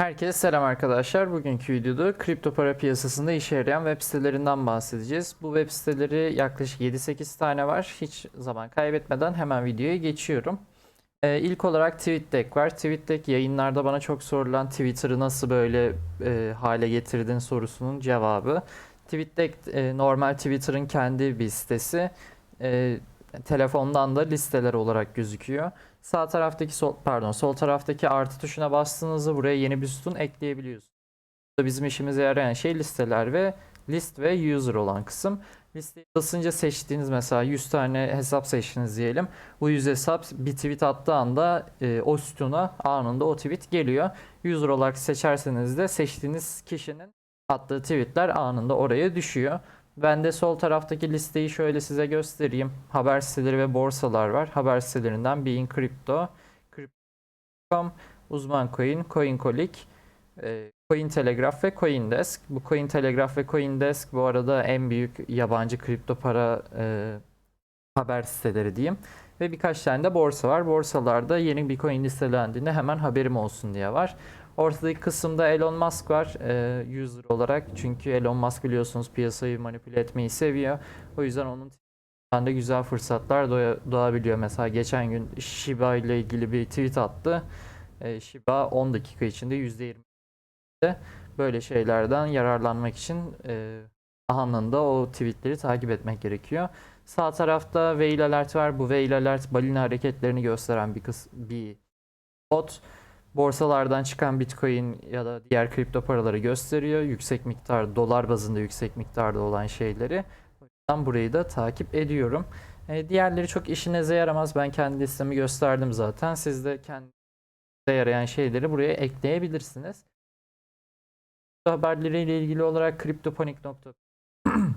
Herkese selam arkadaşlar. Bugünkü videoda kripto para piyasasında işe yarayan web sitelerinden bahsedeceğiz. Bu web siteleri yaklaşık 7-8 tane var. Hiç zaman kaybetmeden hemen videoya geçiyorum. Ee, ilk olarak TweetDeck var. TweetDeck yayınlarda bana çok sorulan Twitter'ı nasıl böyle e, hale getirdin sorusunun cevabı. TweetDeck e, normal Twitter'ın kendi bir sitesi. E, telefondan da listeler olarak gözüküyor. Sağ taraftaki sol pardon sol taraftaki artı tuşuna bastığınızda buraya yeni bir sütun ekleyebiliyorsunuz. Burada bizim işimize yarayan şey listeler ve list ve user olan kısım. Listeyi basınca seçtiğiniz mesela 100 tane hesap seçtiniz diyelim. Bu 100 hesap bir tweet attığı anda e, o sütuna anında o tweet geliyor. User olarak seçerseniz de seçtiğiniz kişinin attığı tweetler anında oraya düşüyor. Ben de sol taraftaki listeyi şöyle size göstereyim. Haber siteleri ve borsalar var. Haber sitelerinden Bein Crypto, Crypto.com, Uzman Coin, CoinColic, e, Cointelegraph ve CoinDesk. Bu Cointelegraph ve CoinDesk bu arada en büyük yabancı kripto para e, haber siteleri diyeyim. Ve birkaç tane de borsa var. Borsalarda yeni bir coin listelendiğinde hemen haberim olsun diye var. Ortadaki kısımda Elon Musk var e, user olarak. Çünkü Elon Musk biliyorsunuz piyasayı manipüle etmeyi seviyor. O yüzden onun de güzel fırsatlar doğa- doğabiliyor. Mesela geçen gün Shiba ile ilgili bir tweet attı. E, Shiba 10 dakika içinde %20 böyle şeylerden yararlanmak için e, anında o tweetleri takip etmek gerekiyor. Sağ tarafta Whale Alert var. Bu Whale Alert balina hareketlerini gösteren bir kıs bir bot. Borsalardan çıkan Bitcoin ya da diğer kripto paraları gösteriyor. Yüksek miktar, dolar bazında yüksek miktarda olan şeyleri. O yüzden burayı da takip ediyorum. E, diğerleri çok işinize yaramaz. Ben kendi listemi gösterdim zaten. Siz de kendinize yarayan şeyleri buraya ekleyebilirsiniz. Haberleriyle ilgili olarak CryptoPanic.com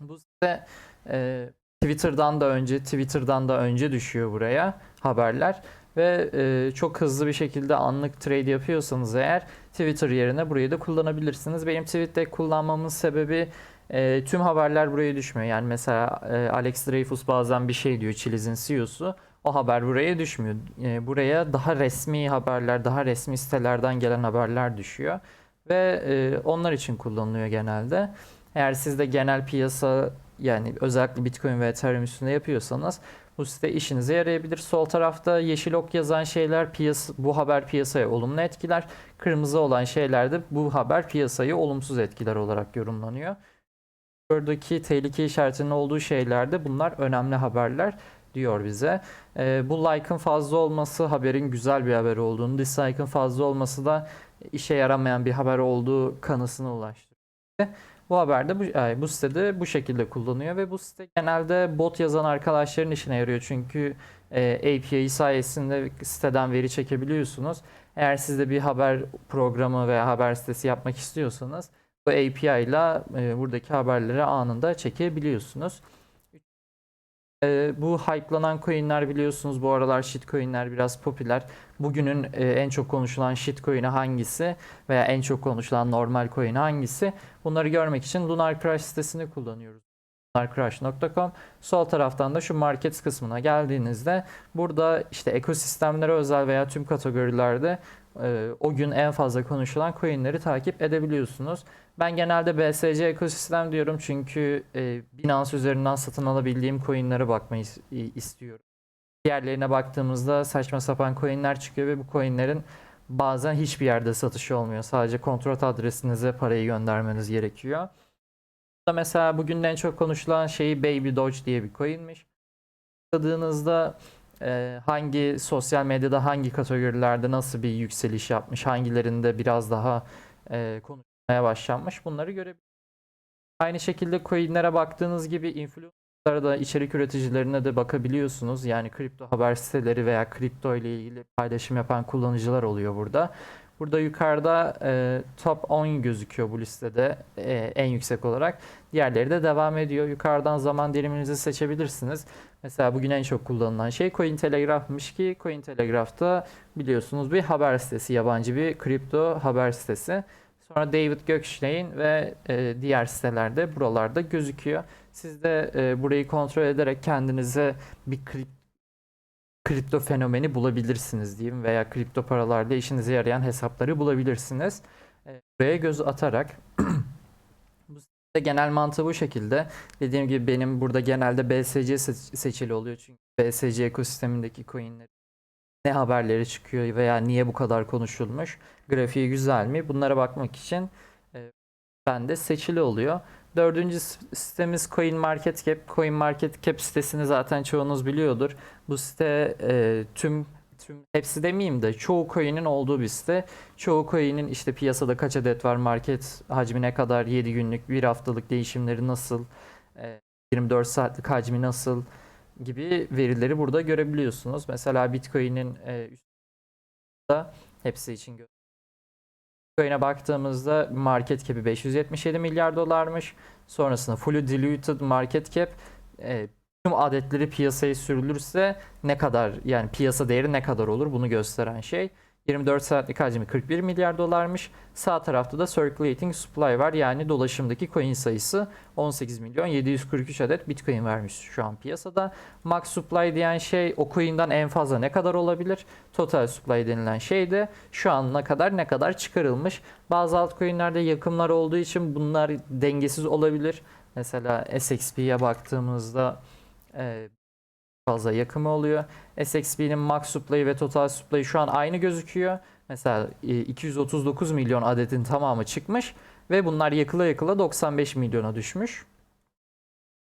Bu site e, Twitter'dan da önce Twitter'dan da önce düşüyor buraya haberler ve e, çok hızlı bir şekilde anlık trade yapıyorsanız eğer Twitter yerine burayı da kullanabilirsiniz. Benim Tweet'te kullanmamın sebebi e, tüm haberler buraya düşmüyor. Yani mesela e, Alex Dreyfus bazen bir şey diyor Chiliz'in CEO'su. O haber buraya düşmüyor. E, buraya daha resmi haberler, daha resmi sitelerden gelen haberler düşüyor. Ve e, onlar için kullanılıyor genelde. Eğer siz de genel piyasa yani özellikle Bitcoin ve Ethereum üstünde yapıyorsanız bu site işinize yarayabilir. Sol tarafta yeşil ok yazan şeyler piyasa, bu haber piyasaya olumlu etkiler. Kırmızı olan şeyler de bu haber piyasayı olumsuz etkiler olarak yorumlanıyor. Buradaki tehlike işaretinin olduğu şeylerde bunlar önemli haberler diyor bize. Ee, bu like'ın fazla olması haberin güzel bir haber olduğunu, dislike'ın fazla olması da işe yaramayan bir haber olduğu kanısına ulaştırıyor. Bu haberde bu, ay, bu sitede bu şekilde kullanıyor ve bu site genelde bot yazan arkadaşların işine yarıyor. Çünkü e, API sayesinde siteden veri çekebiliyorsunuz. Eğer siz de bir haber programı veya haber sitesi yapmak istiyorsanız bu API ile buradaki haberleri anında çekebiliyorsunuz. E, bu hype'lanan coinler biliyorsunuz bu aralar shitcoinler biraz popüler. Bugünün e, en çok konuşulan shitcoin'i hangisi veya en çok konuşulan normal coin'i hangisi? Bunları görmek için Lunar Crash sitesini kullanıyoruz. lunarcrash.com Sol taraftan da şu markets kısmına geldiğinizde burada işte ekosistemlere özel veya tüm kategorilerde e, o gün en fazla konuşulan coinleri takip edebiliyorsunuz. Ben genelde BSC ekosistem diyorum çünkü e, Binance üzerinden satın alabildiğim coinlere bakmayı is- istiyorum. Diğerlerine baktığımızda saçma sapan coinler çıkıyor ve bu coinlerin bazen hiçbir yerde satışı olmuyor. Sadece kontrat adresinize parayı göndermeniz gerekiyor. Burada mesela bugün en çok konuşulan şey Baby Doge diye bir coinmiş. Tıkladığınızda e, hangi sosyal medyada hangi kategorilerde nasıl bir yükseliş yapmış, hangilerinde biraz daha e, konuşulmaya başlanmış bunları görebilirsiniz. Aynı şekilde coinlere baktığınız gibi influencerlara da içerik üreticilerine de bakabiliyorsunuz. Yani kripto haber siteleri veya kripto ile ilgili paylaşım yapan kullanıcılar oluyor burada. Burada yukarıda e, top 10 gözüküyor bu listede e, en yüksek olarak. Diğerleri de devam ediyor. Yukarıdan zaman diliminizi seçebilirsiniz. Mesela bugün en çok kullanılan şey Cointelegraph'mış ki Cointelegraph'ta biliyorsunuz bir haber sitesi, yabancı bir kripto haber sitesi. Sonra David Gökçe'nin ve e, diğer sitelerde buralarda gözüküyor. Siz de e, burayı kontrol ederek kendinize bir kripto kripto fenomeni bulabilirsiniz diyeyim veya kripto paralarda işinize yarayan hesapları bulabilirsiniz. E, buraya göz atarak genel mantığı bu şekilde. Dediğim gibi benim burada genelde BSC se- seçili oluyor çünkü BSC ekosistemindeki coinler ne haberleri çıkıyor veya niye bu kadar konuşulmuş, grafiği güzel mi? Bunlara bakmak için e, bende seçili oluyor. Dördüncü sitemiz CoinMarketCap. CoinMarketCap sitesini zaten çoğunuz biliyordur. Bu site e, tüm tüm hepsi demeyeyim de çoğu coin'in olduğu bir site. Çoğu coin'in işte piyasada kaç adet var, market hacmi ne kadar, 7 günlük, 1 haftalık değişimleri nasıl, e, 24 saatlik hacmi nasıl gibi verileri burada görebiliyorsunuz. Mesela Bitcoin'in e, üstünde hepsi için Bitcoin'e baktığımızda market cap'i 577 milyar dolarmış. Sonrasında fully diluted market cap e, tüm adetleri piyasaya sürülürse ne kadar yani piyasa değeri ne kadar olur bunu gösteren şey. 24 saatlik hacmi 41 milyar dolarmış. Sağ tarafta da circulating supply var. Yani dolaşımdaki coin sayısı 18 milyon 743 adet Bitcoin vermiş şu an piyasada. Max supply diyen şey o coin'den en fazla ne kadar olabilir? Total supply denilen şey de şu ana kadar ne kadar çıkarılmış. Bazı altcoin'lerde yakımlar olduğu için bunlar dengesiz olabilir. Mesela SXP'ye baktığımızda e, fazla yakımı oluyor. SXP'nin max supply ve total supply şu an aynı gözüküyor. Mesela e, 239 milyon adetin tamamı çıkmış ve bunlar yakıla yakıla 95 milyona düşmüş.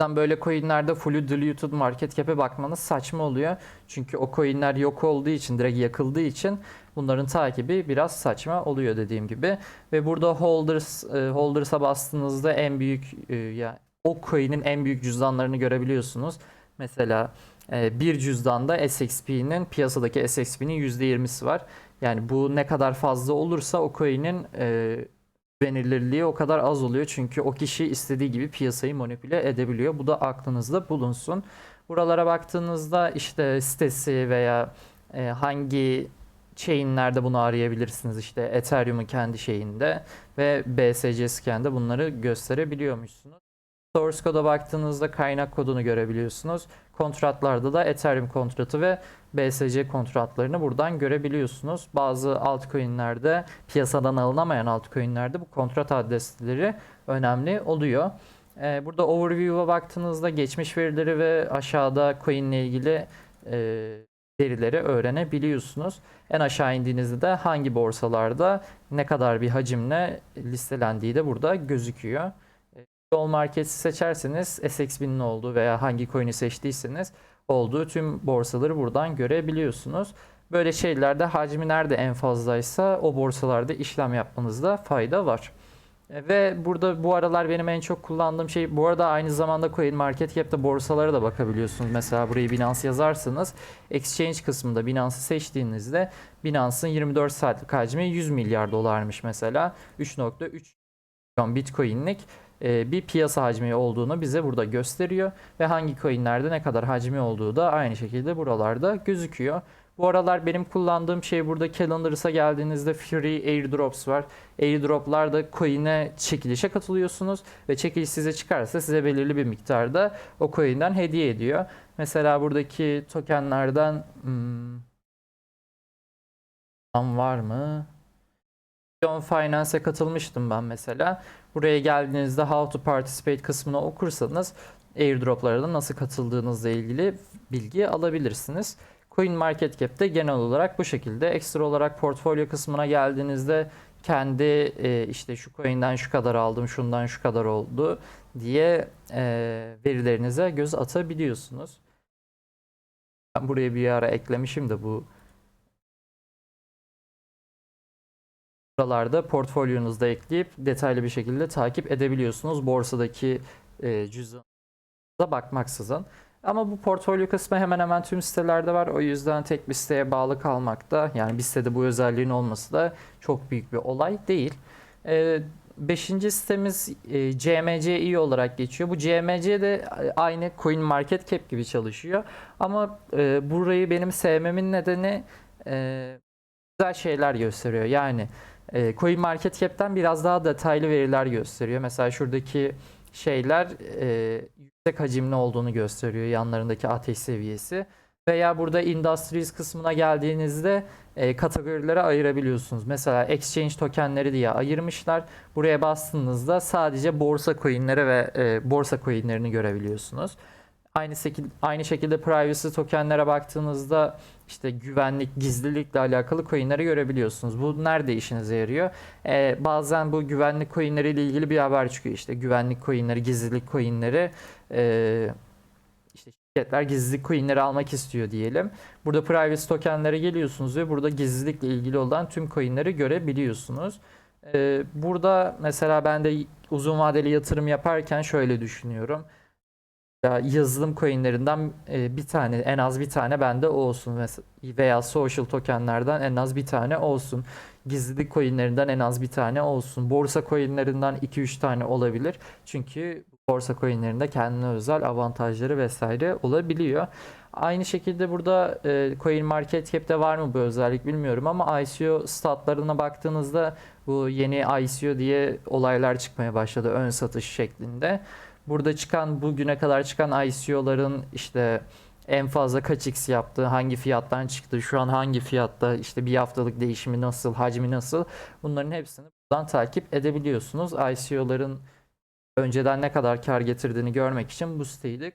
Yüzden böyle coinlerde fully diluted market cap'e bakmanız saçma oluyor. Çünkü o coinler yok olduğu için, direkt yakıldığı için bunların takibi biraz saçma oluyor dediğim gibi. Ve burada holders holders'a bastığınızda en büyük ya o coin'in en büyük cüzdanlarını görebiliyorsunuz. Mesela e, bir cüzdanda SXP'nin piyasadaki SXP'nin %20'si var. Yani bu ne kadar fazla olursa o coin'in e, güvenilirliği o kadar az oluyor. Çünkü o kişi istediği gibi piyasayı manipüle edebiliyor. Bu da aklınızda bulunsun. Buralara baktığınızda işte sitesi veya e, hangi chainlerde bunu arayabilirsiniz. İşte Ethereum'un kendi şeyinde ve BSC scan'de bunları gösterebiliyormuşsunuz. Source code'a baktığınızda kaynak kodunu görebiliyorsunuz. Kontratlarda da Ethereum kontratı ve BSC kontratlarını buradan görebiliyorsunuz. Bazı altcoin'lerde piyasadan alınamayan altcoin'lerde bu kontrat adresleri önemli oluyor. Ee, burada overview'a baktığınızda geçmiş verileri ve aşağıda coin ile ilgili e, verileri öğrenebiliyorsunuz. En aşağı indiğinizde de hangi borsalarda ne kadar bir hacimle listelendiği de burada gözüküyor. Yol marketi seçerseniz SXP'nin olduğu veya hangi coin'i seçtiyseniz olduğu tüm borsaları buradan görebiliyorsunuz. Böyle şeylerde hacmi nerede en fazlaysa o borsalarda işlem yapmanızda fayda var. E, Ve burada bu aralar benim en çok kullandığım şey bu arada aynı zamanda CoinMarketCap'te borsalara da bakabiliyorsunuz. Mesela burayı Binance yazarsanız Exchange kısmında Binance'ı seçtiğinizde Binance'ın 24 saatlik hacmi 100 milyar dolarmış mesela. 3.3 milyon Bitcoin'lik bir piyasa hacmi olduğunu bize burada gösteriyor ve hangi coinlerde ne kadar hacmi olduğu da aynı şekilde buralarda gözüküyor. Bu aralar benim kullandığım şey burada Calendars'a geldiğinizde Free Airdrops var. Airdrop'larda coin'e çekilişe katılıyorsunuz ve çekiliş size çıkarsa size belirli bir miktarda o coin'den hediye ediyor. Mesela buradaki tokenlerden hmm, var mı? Ion Finance'e katılmıştım ben mesela. Buraya geldiğinizde How to Participate kısmını okursanız airdroplara da nasıl katıldığınızla ilgili bilgi alabilirsiniz. CoinMarketCap'te genel olarak bu şekilde. Ekstra olarak portfolyo kısmına geldiğinizde kendi e, işte şu coin'den şu kadar aldım, şundan şu kadar oldu diye e, verilerinize göz atabiliyorsunuz. Ben buraya bir ara eklemişim de bu Buralarda portfolyonuzda ekleyip detaylı bir şekilde takip edebiliyorsunuz borsadaki e, cüzdanınıza bakmaksızın. Ama bu portfolyo kısmı hemen hemen tüm sitelerde var. O yüzden tek bir siteye bağlı kalmak da yani bir sitede bu özelliğin olması da çok büyük bir olay değil. E, beşinci sitemiz e, CMCI olarak geçiyor. Bu CMC de aynı CoinMarketCap gibi çalışıyor. Ama e, burayı benim sevmemin nedeni e, güzel şeyler gösteriyor. Yani e, CoinMarketCap'ten biraz daha detaylı veriler gösteriyor. Mesela şuradaki şeyler e, yüksek hacimli olduğunu gösteriyor. Yanlarındaki ateş seviyesi Veya burada industries kısmına geldiğinizde e, kategorilere ayırabiliyorsunuz. Mesela exchange tokenleri diye ayırmışlar. Buraya bastığınızda sadece borsa coinleri ve e, borsa coinlerini görebiliyorsunuz. Aynı şekilde aynı şekilde privacy tokenlere baktığınızda işte güvenlik, gizlilikle alakalı coinleri görebiliyorsunuz. Bu nerede işinize yarıyor? Ee, bazen bu güvenlik coinleri ile ilgili bir haber çıkıyor. İşte güvenlik coinleri, gizlilik coinleri ee, işte şirketler gizlilik coinleri almak istiyor diyelim. Burada privacy tokenlere geliyorsunuz ve burada gizlilikle ilgili olan tüm coinleri görebiliyorsunuz. Ee, burada mesela ben de uzun vadeli yatırım yaparken şöyle düşünüyorum. Ya yazılım coinlerinden e, bir tane en az bir tane bende olsun veya social tokenlerden en az bir tane olsun. Gizlilik coinlerinden en az bir tane olsun. Borsa coinlerinden 2-3 tane olabilir. Çünkü borsa coinlerinde kendine özel avantajları vesaire olabiliyor. Aynı şekilde burada e, Coin Market Cap'te var mı bu özellik bilmiyorum ama ICO statlarına baktığınızda bu yeni ICO diye olaylar çıkmaya başladı ön satış şeklinde. Burada çıkan bugüne kadar çıkan ICO'ların işte en fazla kaç x yaptığı, hangi fiyattan çıktı, şu an hangi fiyatta, işte bir haftalık değişimi nasıl, hacmi nasıl bunların hepsini buradan takip edebiliyorsunuz. ICO'ların önceden ne kadar kar getirdiğini görmek için bu siteyi de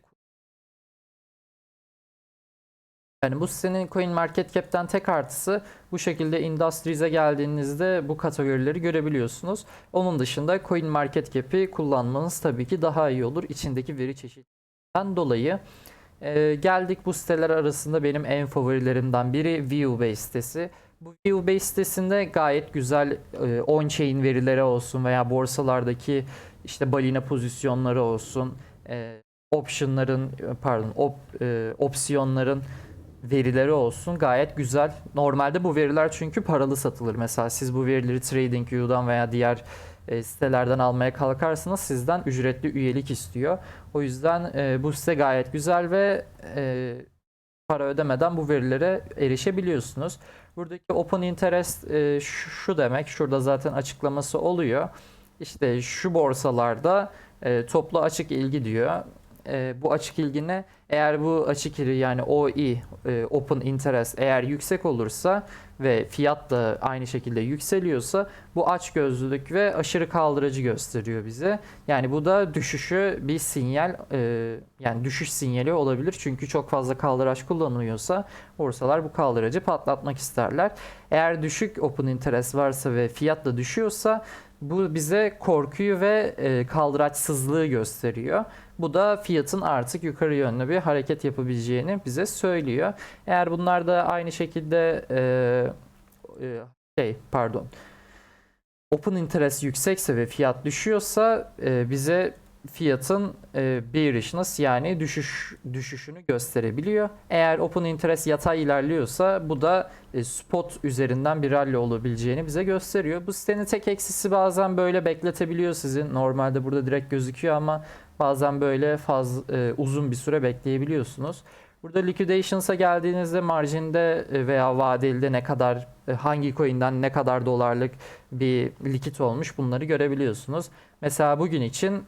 yani bu sitenin CoinMarketCap'ten tek artısı bu şekilde Industries'e geldiğinizde bu kategorileri görebiliyorsunuz. Onun dışında CoinMarketCap'i kullanmanız tabii ki daha iyi olur içindeki veri çeşitliliğinden dolayı. Ee, geldik bu siteler arasında benim en favorilerimden biri Viewbase sitesi. Bu Viewbase sitesinde gayet güzel e, on-chain verileri olsun veya borsalardaki işte balina pozisyonları olsun, e, optionların pardon op, e, opsiyonların verileri olsun gayet güzel. Normalde bu veriler çünkü paralı satılır. Mesela siz bu verileri TradingView'dan veya diğer e, sitelerden almaya kalkarsanız sizden ücretli üyelik istiyor. O yüzden e, bu site gayet güzel ve e, para ödemeden bu verilere erişebiliyorsunuz. Buradaki open interest e, şu, demek. Şurada zaten açıklaması oluyor. İşte şu borsalarda e, toplu açık ilgi diyor. E, bu açık ilgi ne? Eğer bu açık ilgi yani OI, e, open interest eğer yüksek olursa ve fiyat da aynı şekilde yükseliyorsa bu açgözlülük ve aşırı kaldırıcı gösteriyor bize. Yani bu da düşüşü bir sinyal e, yani düşüş sinyali olabilir. Çünkü çok fazla kaldıraç kullanılıyorsa borsalar bu kaldıracı patlatmak isterler. Eğer düşük open interest varsa ve fiyat da düşüyorsa bu bize korkuyu ve e, kaldıraçsızlığı gösteriyor. Bu da fiyatın artık yukarı yönlü bir hareket yapabileceğini bize söylüyor. Eğer bunlar da aynı şekilde e, e, şey pardon open interest yüksekse ve fiyat düşüyorsa bize fiyatın e, bearishness yani düşüş düşüşünü gösterebiliyor. Eğer open interest yatay ilerliyorsa bu da e, spot üzerinden bir rally olabileceğini bize gösteriyor. Bu sitenin tek eksisi bazen böyle bekletebiliyor sizi. Normalde burada direkt gözüküyor ama bazen böyle faz e, uzun bir süre bekleyebiliyorsunuz. Burada liquidations'a geldiğinizde marjinde e, veya vadelide ne kadar e, hangi coin'den ne kadar dolarlık bir likit olmuş bunları görebiliyorsunuz. Mesela bugün için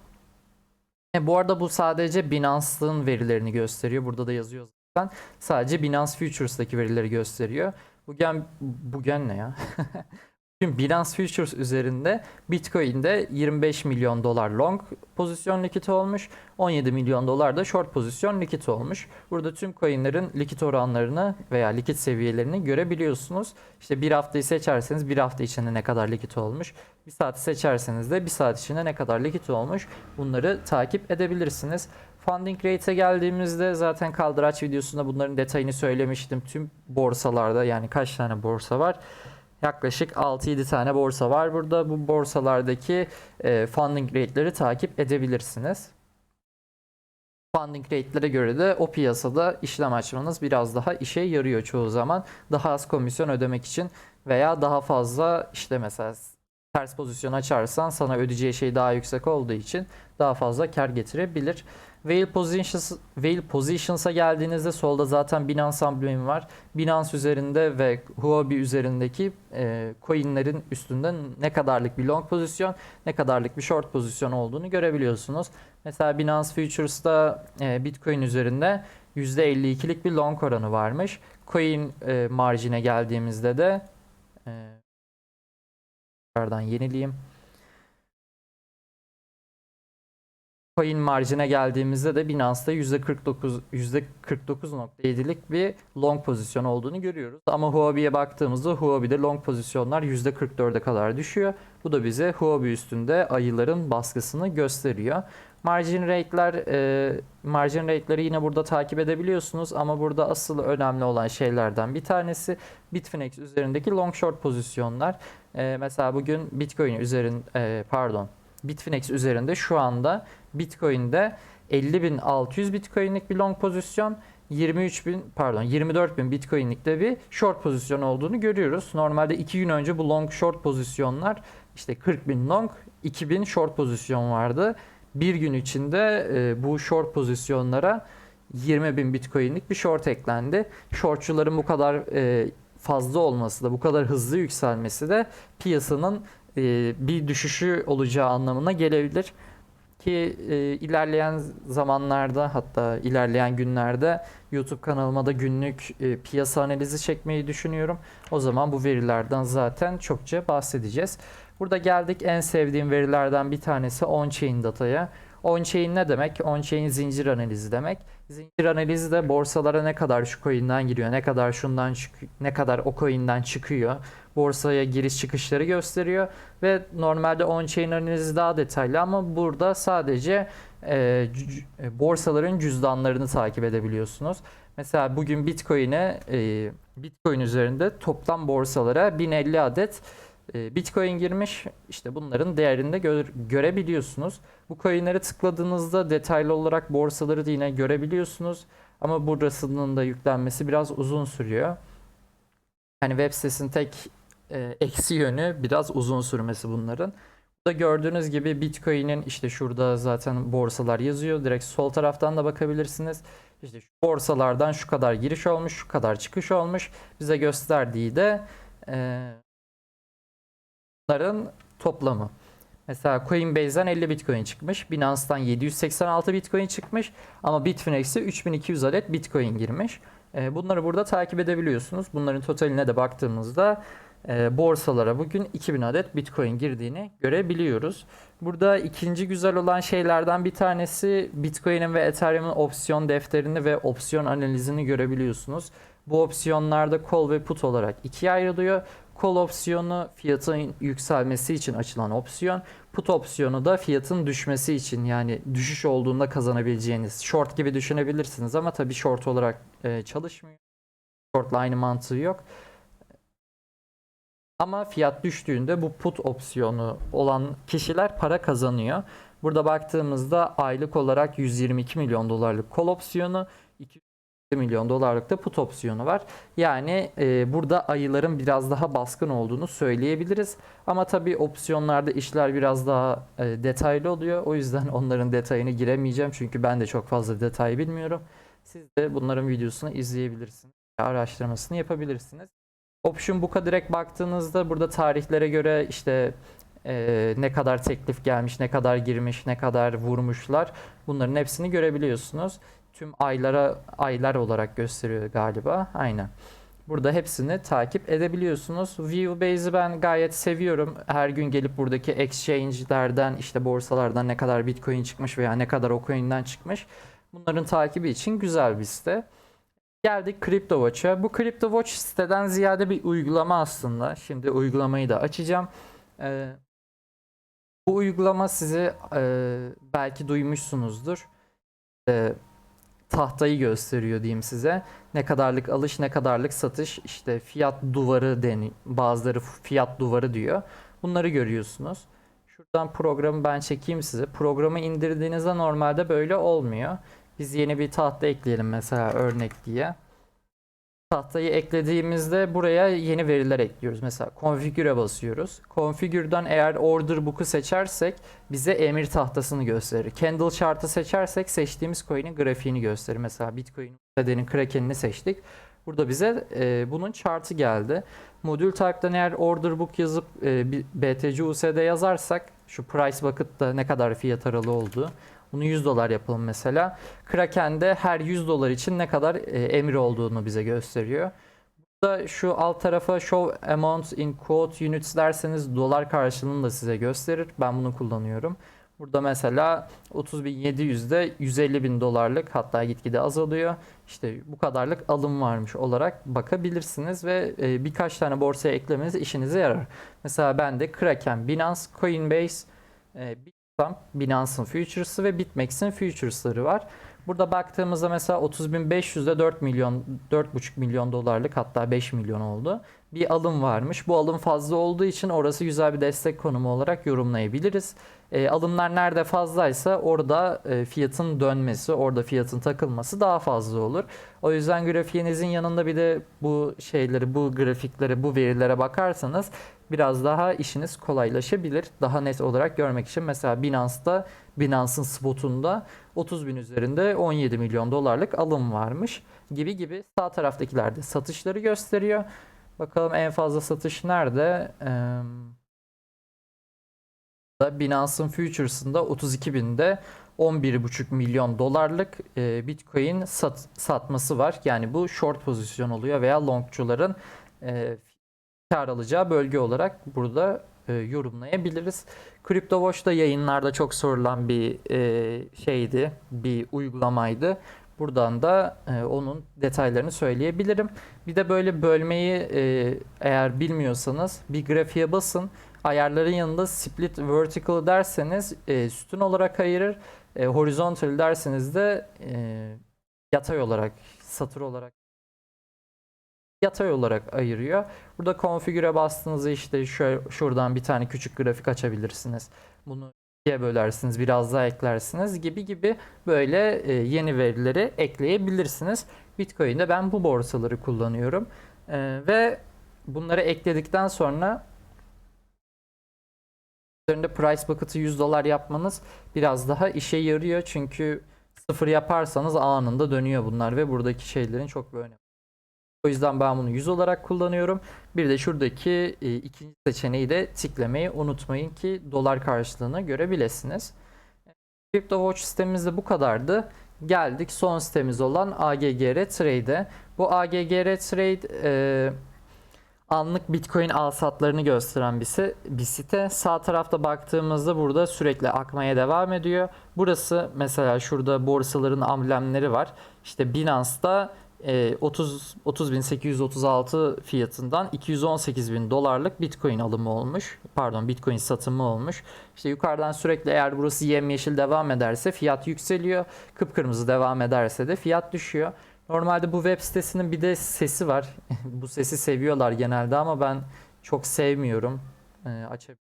e, bu arada bu sadece Binance'ın verilerini gösteriyor. Burada da yazıyor zaten. Sadece Binance Futures'daki verileri gösteriyor. Bugün bugün ne ya? Bugün Binance Futures üzerinde Bitcoin'de 25 milyon dolar long pozisyon likiti olmuş. 17 milyon dolar da short pozisyon likiti olmuş. Burada tüm coinlerin likit oranlarını veya likit seviyelerini görebiliyorsunuz. İşte bir haftayı seçerseniz bir hafta içinde ne kadar likit olmuş. Bir saati seçerseniz de bir saat içinde ne kadar likit olmuş. Bunları takip edebilirsiniz. Funding rate'e geldiğimizde zaten kaldıraç videosunda bunların detayını söylemiştim. Tüm borsalarda yani kaç tane borsa var? Yaklaşık 6-7 tane borsa var burada. Bu borsalardaki e, funding rate'leri takip edebilirsiniz. Funding rate'lere göre de o piyasada işlem açmanız biraz daha işe yarıyor çoğu zaman. Daha az komisyon ödemek için veya daha fazla işte mesela ters pozisyon açarsan sana ödeyeceği şey daha yüksek olduğu için daha fazla kar getirebilir. Whale Positions, Whale Positions'a geldiğinizde solda zaten Binance amblemi var. Binance üzerinde ve Huobi üzerindeki e, coinlerin üstünde ne kadarlık bir long pozisyon, ne kadarlık bir short pozisyon olduğunu görebiliyorsunuz. Mesela Binance Futures'ta e, Bitcoin üzerinde %52'lik bir long oranı varmış. Coin e, marjine geldiğimizde de e, yenileyim. Coin marjine geldiğimizde de Binance'da %49 %49.7'lik bir long pozisyon olduğunu görüyoruz. Ama Huobi'ye baktığımızda Huobi'de long pozisyonlar %44'e kadar düşüyor. Bu da bize Huobi üstünde ayıların baskısını gösteriyor. Margin rate'ler e, margin rate'leri yine burada takip edebiliyorsunuz ama burada asıl önemli olan şeylerden bir tanesi Bitfinex üzerindeki long short pozisyonlar. E, mesela bugün Bitcoin üzerin e, pardon Bitfinex üzerinde şu anda Bitcoin'de 50.600 Bitcoin'lik bir long pozisyon 23.000 pardon 24.000 Bitcoin'lik de bir short pozisyon olduğunu görüyoruz. Normalde 2 gün önce bu long short pozisyonlar işte 40.000 long 2000 short pozisyon vardı. Bir gün içinde e, bu short pozisyonlara 20.000 Bitcoin'lik bir short eklendi. Shortçuların bu kadar e, fazla olması da bu kadar hızlı yükselmesi de piyasanın e, bir düşüşü olacağı anlamına gelebilir. Ki e, ilerleyen zamanlarda hatta ilerleyen günlerde YouTube kanalıma da günlük e, piyasa analizi çekmeyi düşünüyorum. O zaman bu verilerden zaten çokça bahsedeceğiz. Burada geldik en sevdiğim verilerden bir tanesi on-chain dataya. On-chain ne demek? On-chain zincir analizi demek. Zincir analizi de borsalara ne kadar şu coin'den giriyor, ne kadar şundan çık- ne kadar o coin'den çıkıyor. Borsaya giriş çıkışları gösteriyor ve normalde on-chain analizi daha detaylı ama burada sadece e, c- borsaların cüzdanlarını takip edebiliyorsunuz. Mesela bugün Bitcoin'e e, Bitcoin üzerinde toplam borsalara 1050 adet e, Bitcoin girmiş. İşte bunların değerini de gör- görebiliyorsunuz. Bu coinlere tıkladığınızda detaylı olarak borsaları da yine görebiliyorsunuz. Ama burasının da yüklenmesi biraz uzun sürüyor. Yani web sitesinin tek e, eksi yönü biraz uzun sürmesi bunların. Burada gördüğünüz gibi Bitcoin'in işte şurada zaten borsalar yazıyor. Direkt sol taraftan da bakabilirsiniz. İşte şu borsalardan şu kadar giriş olmuş, şu kadar çıkış olmuş. Bize gösterdiği de e, bunların toplamı. Mesela Coinbase'den 50 Bitcoin çıkmış. Binance'dan 786 Bitcoin çıkmış. Ama Bitfinex'e 3200 adet Bitcoin girmiş. E, Bunları burada takip edebiliyorsunuz. Bunların totaline de baktığımızda e, borsalara bugün 2000 adet Bitcoin girdiğini görebiliyoruz. Burada ikinci güzel olan şeylerden bir tanesi Bitcoin'in ve Ethereum'un opsiyon defterini ve opsiyon analizini görebiliyorsunuz. Bu opsiyonlarda call ve put olarak ikiye ayrılıyor. Call opsiyonu fiyatın yükselmesi için açılan opsiyon. Put opsiyonu da fiyatın düşmesi için yani düşüş olduğunda kazanabileceğiniz short gibi düşünebilirsiniz ama tabii short olarak e, çalışmıyor. Short'la aynı mantığı yok. Ama fiyat düştüğünde bu put opsiyonu olan kişiler para kazanıyor. Burada baktığımızda aylık olarak 122 milyon dolarlık call opsiyonu, 200 milyon dolarlık da put opsiyonu var. Yani e, burada ayıların biraz daha baskın olduğunu söyleyebiliriz. Ama tabii opsiyonlarda işler biraz daha e, detaylı oluyor. O yüzden onların detayını giremeyeceğim. Çünkü ben de çok fazla detay bilmiyorum. Siz de bunların videosunu izleyebilirsiniz. Araştırmasını yapabilirsiniz. Option Book'a direkt baktığınızda burada tarihlere göre işte e, ne kadar teklif gelmiş, ne kadar girmiş, ne kadar vurmuşlar. Bunların hepsini görebiliyorsunuz. Tüm aylara aylar olarak gösteriyor galiba. Aynen. Burada hepsini takip edebiliyorsunuz. Viewbase'i ben gayet seviyorum. Her gün gelip buradaki exchange'lerden işte borsalardan ne kadar Bitcoin çıkmış veya ne kadar o coin'den çıkmış. Bunların takibi için güzel bir site. Geldik CryptoWatch'a. Bu CryptoWatch siteden ziyade bir uygulama aslında. Şimdi uygulamayı da açacağım. Ee, bu uygulama sizi e, belki duymuşsunuzdur. Ee, tahtayı gösteriyor diyeyim size. Ne kadarlık alış, ne kadarlık satış, işte fiyat duvarı deni, bazıları fiyat duvarı diyor. Bunları görüyorsunuz. Şuradan programı ben çekeyim size. Programı indirdiğinizde normalde böyle olmuyor. Biz yeni bir tahta ekleyelim mesela örnek diye. Tahtayı eklediğimizde buraya yeni veriler ekliyoruz. Mesela configure'e basıyoruz. Configure'dan eğer order book'u seçersek bize emir tahtasını gösterir. Candle chart'ı seçersek seçtiğimiz coin'in grafiğini gösterir. Mesela Bitcoin USD'nin Kraken'ini seçtik. Burada bize e, bunun chart'ı geldi. Modül type'dan eğer order book yazıp e, BTC USD yazarsak şu price bucket'ta ne kadar fiyat aralığı olduğu Bunu 100 dolar yapalım mesela. Kraken'de her 100 dolar için ne kadar e, emir olduğunu bize gösteriyor. Burada şu alt tarafa show amount in quote units derseniz dolar karşılığını da size gösterir. Ben bunu kullanıyorum. Burada mesela 30.700'de 150 bin dolarlık hatta gitgide azalıyor. İşte bu kadarlık alım varmış olarak bakabilirsiniz ve e, birkaç tane borsaya eklemeniz işinize yarar. Mesela ben de Kraken, Binance, Coinbase, e, Bitstamp, Binance'ın Futures'ı ve BitMEX'in Futures'ları var. Burada baktığımızda mesela 30.500'de 4 milyon 4,5 milyon dolarlık hatta 5 milyon oldu. Bir alım varmış. Bu alım fazla olduğu için orası güzel bir destek konumu olarak yorumlayabiliriz. E, alımlar nerede fazlaysa orada e, fiyatın dönmesi, orada fiyatın takılması daha fazla olur. O yüzden grafiğinizin yanında bir de bu şeyleri, bu grafiklere, bu verilere bakarsanız biraz daha işiniz kolaylaşabilir. Daha net olarak görmek için mesela Binance'da, Binance'ın spotunda 30 bin üzerinde 17 milyon dolarlık alım varmış gibi gibi sağ taraftakilerde satışları gösteriyor. Bakalım en fazla satış nerede? Ee, Binance'ın Futures'ında 32 binde 11,5 milyon dolarlık e, Bitcoin sat, satması var. Yani bu short pozisyon oluyor veya longçuların e, kar alacağı bölge olarak burada e, yorumlayabiliriz. CryptoWatch da yayınlarda çok sorulan bir e, şeydi, bir uygulamaydı. Buradan da e, onun detaylarını söyleyebilirim. Bir de böyle bölmeyi e, eğer bilmiyorsanız bir grafiğe basın. Ayarların yanında split vertical derseniz e, sütun olarak ayırır. E, horizontal derseniz de e, yatay olarak, satır olarak yatay olarak ayırıyor. Burada konfigüre bastığınızda işte şöyle, şuradan bir tane küçük grafik açabilirsiniz. Bunu ikiye bölersiniz, biraz daha eklersiniz gibi gibi böyle e, yeni verileri ekleyebilirsiniz. Bitcoin'de ben bu borsaları kullanıyorum. E, ve bunları ekledikten sonra üzerinde price bucket'ı 100 dolar yapmanız biraz daha işe yarıyor. Çünkü sıfır yaparsanız anında dönüyor bunlar ve buradaki şeylerin çok bir önemi. O yüzden ben bunu 100 olarak kullanıyorum. Bir de şuradaki e, ikinci seçeneği de tiklemeyi unutmayın ki dolar karşılığını görebilirsiniz. CryptoWatch sitemizde bu kadardı. Geldik son sitemiz olan AGGR Trade'e. Bu AGGR Trade e, anlık Bitcoin alsatlarını gösteren bir, bir site. Sağ tarafta baktığımızda burada sürekli akmaya devam ediyor. Burası mesela şurada borsaların amblemleri var. İşte Binance'da 30 30.836 fiyatından 218.000 dolarlık Bitcoin alımı olmuş. Pardon Bitcoin satımı olmuş. İşte yukarıdan sürekli eğer burası yemyeşil devam ederse fiyat yükseliyor. Kıpkırmızı devam ederse de fiyat düşüyor. Normalde bu web sitesinin bir de sesi var. bu sesi seviyorlar genelde ama ben çok sevmiyorum. E, açabilirim.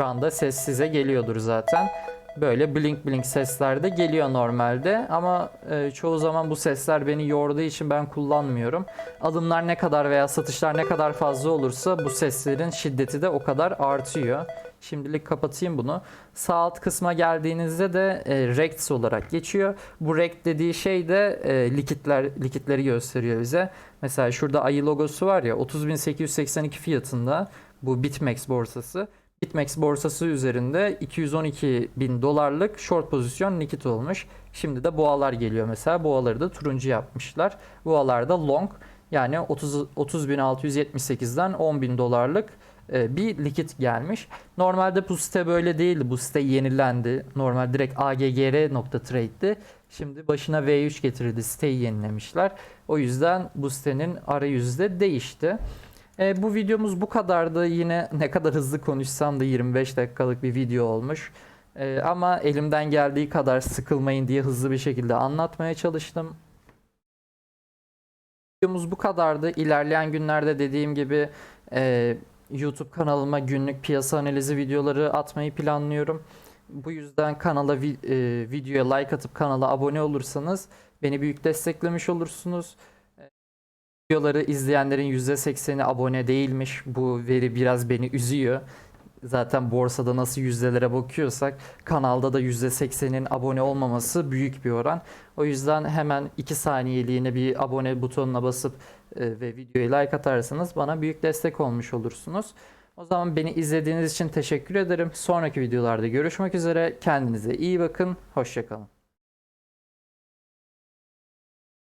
Şu anda ses size geliyordur zaten. Böyle blink blink sesler de geliyor normalde ama e, çoğu zaman bu sesler beni yorduğu için ben kullanmıyorum. Alımlar ne kadar veya satışlar ne kadar fazla olursa bu seslerin şiddeti de o kadar artıyor. Şimdilik kapatayım bunu. Sağ alt kısma geldiğinizde de e, RECTS olarak geçiyor. Bu RECT dediği şey de e, likitler likitleri gösteriyor bize. Mesela şurada ayı logosu var ya 30.882 fiyatında bu BitMEX borsası. BitMEX borsası üzerinde 212 bin dolarlık short pozisyon nakit olmuş. Şimdi de boğalar geliyor mesela. Boğaları da turuncu yapmışlar. Boğalar da long yani 30 30.678'den 10 bin dolarlık e, bir likit gelmiş. Normalde bu site böyle değildi. Bu site yenilendi. Normal direkt aggr.trade'di. Şimdi başına V3 getirildi. Siteyi yenilemişler. O yüzden bu sitenin arayüzü de değişti. E, bu videomuz bu kadardı. Yine ne kadar hızlı konuşsam da 25 dakikalık bir video olmuş. E, ama elimden geldiği kadar sıkılmayın diye hızlı bir şekilde anlatmaya çalıştım. Videomuz bu kadardı. İlerleyen günlerde dediğim gibi e, YouTube kanalıma günlük piyasa analizi videoları atmayı planlıyorum. Bu yüzden kanala e, videoya like atıp kanala abone olursanız beni büyük desteklemiş olursunuz. Videoları izleyenlerin %80'i abone değilmiş. Bu veri biraz beni üzüyor. zaten borsada nasıl yüzdelere bakıyorsak kanalda da %80'in abone olmaması büyük bir oran. O yüzden hemen 2 saniyeliğine bir abone butonuna basıp e, ve videoyu like atarsanız bana büyük destek olmuş olursunuz. O zaman beni izlediğiniz için teşekkür ederim. Sonraki videolarda görüşmek üzere. Kendinize iyi bakın. Hoşçakalın.